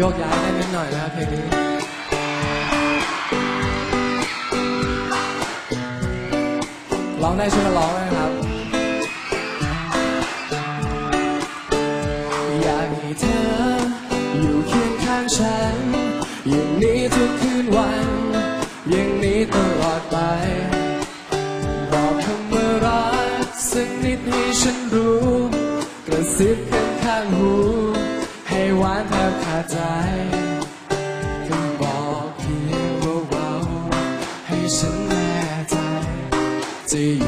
โยกย้ายได้นิดหน่อยนะครับเพลงนี้ร้องได้ช่วยร้องนะครับ อยากให้เธอ อยู่เคียงข้างฉัน อย่างนี้ทุกคืนวัน อย่างนี้ตลอดไป บอกคำว่ารักสักนิดให้ฉันรู้ กระซิบกันข้างหู ให้หวานแทบขาดใจคำบอกเพียงเบาๆให้ฉันแน่ใจจะอยู่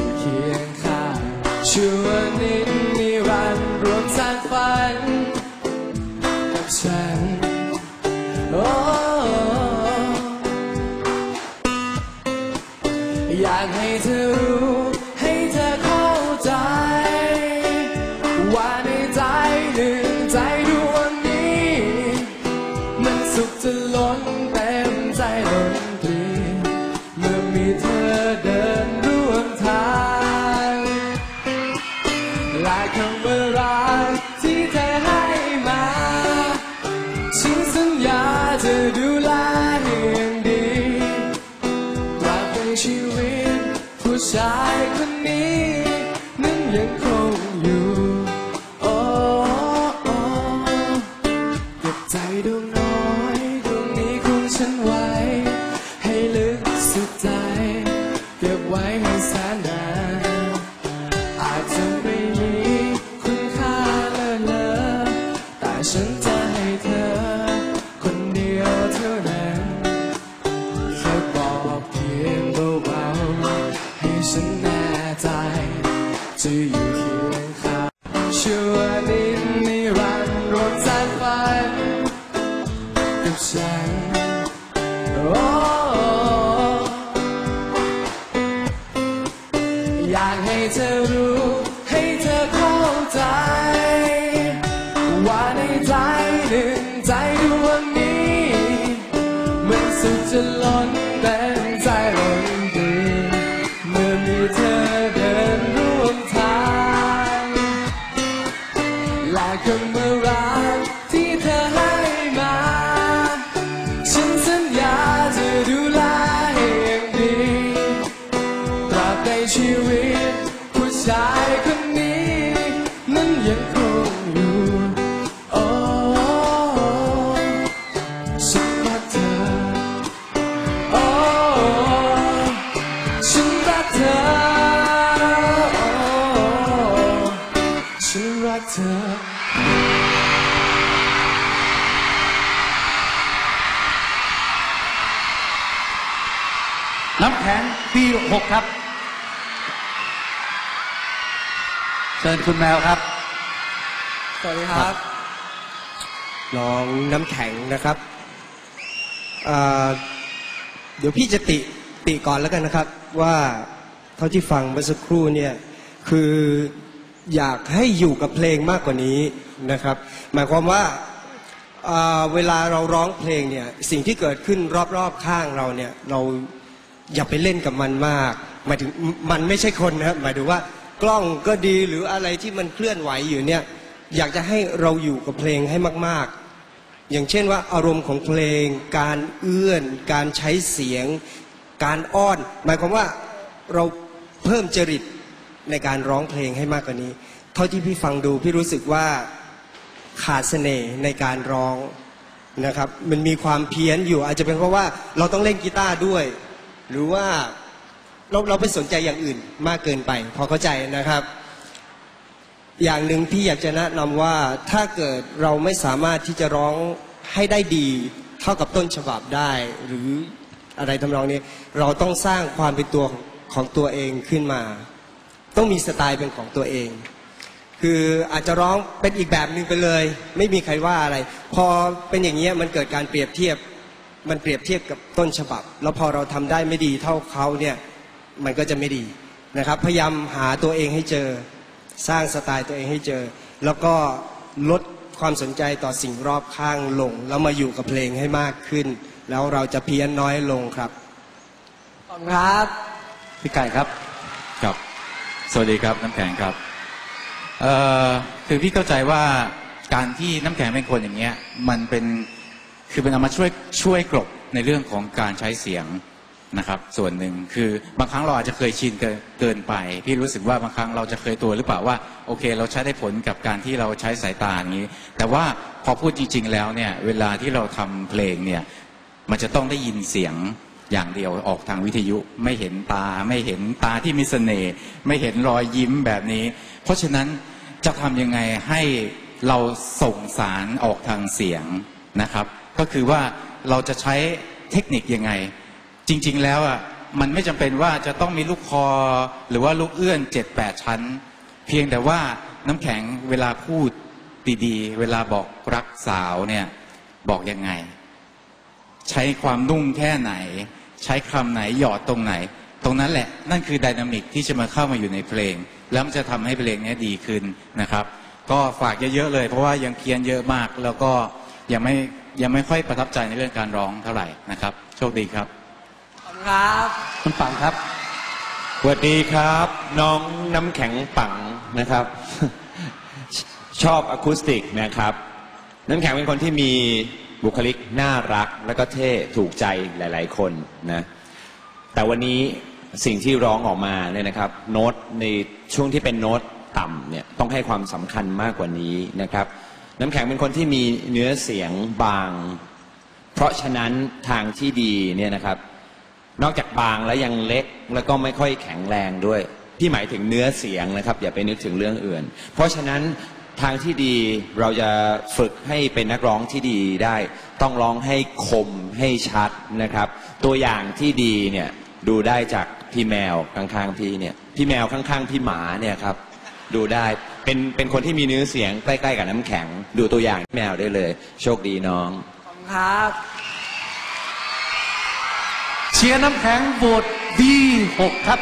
ล้นเต็มใจล้นปลีเมื่อมีเธอเดินร่วมทางและคำว่ารักที่เธอให้มา ฉันสัญญาจะดูแลอย่างดีตราบในชีวิต ผู้ชายคนนี้ นั้นยังคง มันสุด น้ำแข็งปีหกครับ เชิญคุณแมวครับ สวัสดีครับน้องน้ำแข็งนะครับอ่าเดี๋ยวพี่จะติติก่อนแล้วกันนะครับ ว่าเท่าที่ฟังเมื่อสักครู่เนี่ยคืออยากให้อยู่กับเพลงมากกว่านี้นะครับ หมายความว่าอ่าเวลาเราร้องเพลงเนี่ยสิ่งที่เกิดขึ้นรอบๆข้างเราเนี่ยเรา อย่าไปเล่นกับมันมากหมายถึงมันไม่ใช่คนนะครับหมายถึงว่ากล้องก็ดีหรืออะไรที่มันเคลื่อนไหวอยู่เนี่ย อยากจะให้เราอยู่กับเพลงให้มาก ๆ อย่างเช่นว่าอารมณ์ของเพลง การเอื้อน การใช้เสียง การอ้อน หมายความว่าเราเพิ่มจริตในการร้องเพลงให้มากกว่านี้ เท่าที่พี่ฟังดูพี่รู้สึกว่าขาดเสน่ห์ในการร้องนะครับ มันมีความเพี้ยนอยู่อาจจะเป็นเพราะว่าเราต้องเล่นกีตาร์ด้วย หรือว่าเราเราไปสนใจอย่างอื่นมากเกินไป พอเข้าใจนะครับ อย่างหนึ่งที่อยากจะแนะนำว่าถ้าเกิดเราไม่สามารถที่จะร้องให้ได้ดี เท่ากับต้นฉบับได้ หรืออะไรทำนองนี้ เราต้องสร้างความเป็นตัวของตัวเองขึ้นมา ต้องมีสไตล์เป็นของตัวเอง คืออาจจะร้องเป็นอีกแบบหนึ่งไปเลย ไม่มีใครว่าอะไร พอเป็นอย่างนี้ยมันเกิดการเปรียบเทียบ มันเปรียบเทียบกับต้นฉบับ แล้วพอเราทำได้ไม่ดีเท่าเขาเนี่ยมันก็จะไม่ดีนะครับ พยายามหาตัวเองให้เจอสร้างสไตล์ตัวเองให้เจอ แล้วก็ลดความสนใจต่อสิ่งรอบข้างลง แล้วมาอยู่กับเพลงให้มากขึ้น แล้วเราจะเพี้ยนน้อยลงครับขอบคุณครับพี่ไก่ครับครับ สวัสดีครับน้ำแข็งครับเอ่อคือพี่เข้าใจว่าการที่น้ำแข็งเป็นคนอย่างเงี้ยมันเป็น คือมันเอามาช่วยช่วยกลบในเรื่องของการใช้เสียงนะครับ ส่วนหนึ่งคือบางครั้งเราอาจจะเคยชินเกินเกินไป พี่รู้สึกว่าบางครั้งเราจะเคยตัวหรือเปล่าว่าโอเค เราใช้ได้ผลกับการที่เราใช้สายตาอย่างนี้ แต่ว่าพอพูดจริง ๆ แล้วเนี่ยเวลาที่เราทำเพลงเนี่ยมันจะต้องได้ยินเสียงอย่างเดียวออกทางวิทยุไม่เห็นตาไม่เห็นตาที่มีเสน่ห์ไม่เห็นรอยยิ้มแบบนี้ เพราะฉะนั้นจะทำยังไงให้เราส่งสารออกทางเสียงนะครับ ก็คือว่าเราจะใช้เทคนิคยังไง จริงๆแล้วอะมันไม่จำเป็นว่าจะต้องมีลูกคอหรือว่าลูกเอื้อนเจ็ดแปดชั้น เพียงแต่ว่าน้ำแข็งเวลาพูดดีๆ เวลาบอกรักสาวเนี่ยบอกยังไง ใช้ความนุ่มแค่ไหน ใช้คำไหนหยอดตรงไหน ตรงนั้นแหละนั่นคือไดนามิกที่จะมาเข้ามาอยู่ในเพลง แล้วมันจะทำให้เพลงนี้ดีขึ้นนะครับ ก็ฝากเยอะๆเลย เพราะว่ายังเพี้ยนเยอะมากแล้วก็ ยังไม่ยังไม่ค่อยประทับใจในเรื่องการร้องเท่าไหร่นะครับ โชคดีครับขอบคุณครับ คุณปังครับสวัสดีครับ น้องน้ำแข็งปังนะครับ ชอบอะคูสติกนะครับน้ำแข็งเป็นคนที่มีบุคลิกน่ารัก แล้วก็เท่ถูกใจหลาย ๆ คนนะแต่วันนี้สิ่งที่ร้องออกมาเนี่ยนะครับ โน้ตในช่วงที่เป็นโน้ตต่ำเนี่ยต้องให้ความสำคัญมากกว่านี้นะครับ น้ำแข็งเป็นคนที่มีเนื้อเสียงบาง เพราะฉะนั้นทางที่ดีเนี่ยนะครับ นอกจากบางแล้วยังเล็กแล้วก็ไม่ค่อยแข็งแรงด้วยพี่หมายถึงเนื้อเสียงนะครับ อย่าไปนึกถึงเรื่องอื่น เพราะฉะนั้นทางที่ดีเราจะฝึกให้เป็นนักร้องที่ดีได้ ต้องร้องให้คมให้ชัดนะครับ ตัวอย่างที่ดีเนี่ยดูได้จากพี่แมวข้างๆพี่เนี่ยพี่แมวข้างๆพี่หมาเนี่ยครับ ดูได้ เป็นเป็นคนที่มีเนื้อเสียงใกล้ๆกับน้ำแข็ง ดูตัวอย่างพี่แมวได้เลย โชคดีน้องขอบคุณครับ เชียร์น้ำแข็งโหวต D6 ครับ